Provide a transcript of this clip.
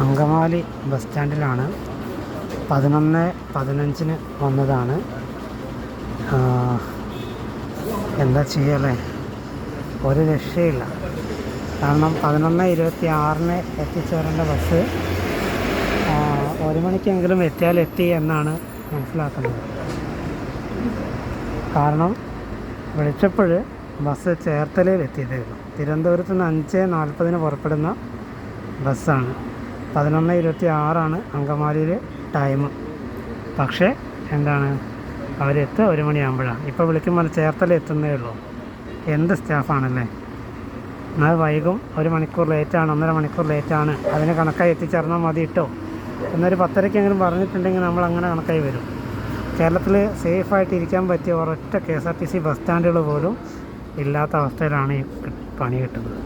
Angamaly bus സ്റ്റാൻഡിലാണ് പതിനൊന്ന് പതിനഞ്ചിന് വന്നതാണ്. എന്താ ചെയ്യല്ലേ? ഒരു രക്ഷയില്ല. കാരണം പതിനൊന്ന് ഇരുപത്തി ആറിന് എത്തിച്ചേരേണ്ട ബസ് ഒരു മണിക്കെങ്കിലും എത്തിയാൽ എത്തി എന്നാണ് മനസ്സിലാക്കുന്നത്. കാരണം വിളിച്ചപ്പോൾ ബസ് ചേർത്തലയിൽ എത്തിയതായിരുന്നു. തിരുവനന്തപുരത്ത് നിന്ന് അഞ്ച് നാൽപ്പതിന് പുറപ്പെടുന്ന ബസ്സാണ്. പതിനൊന്ന് ഇരുപത്തി ആറാണ് അങ്കമാലിയിൽ ടൈം പക്ഷേ എന്താണ്? അവരെത്തുക ഒരു മണിയാകുമ്പോഴാണ് ഇപ്പോൾ വിളിക്കുമ്പോൾ ചേർത്തല എത്തുന്നേ ഉള്ളൂ. എന്ത് സ്റ്റാഫാണല്ലേ? എന്നാൽ വൈകും ഒരു മണിക്കൂർ ലേറ്റാണ് ഒന്നര മണിക്കൂർ ലേറ്റാണ്. അതിന് കണക്കായി എത്തിച്ചേർന്നാൽ മതി ഇട്ടോ എന്നൊരു പത്തരയ്ക്കെങ്കിലും പറഞ്ഞിട്ടുണ്ടെങ്കിൽ നമ്മൾ അങ്ങനെ കണക്കായി വരും. കേരളത്തിൽ സേഫായിട്ട് ഇരിക്കാൻ പറ്റിയ ഒരൊറ്റ K S R T C bus സ്റ്റാൻഡുകൾ പോലും ഇല്ലാത്ത അവസ്ഥയിലാണ് ഈ പണി കിട്ടുന്നത്.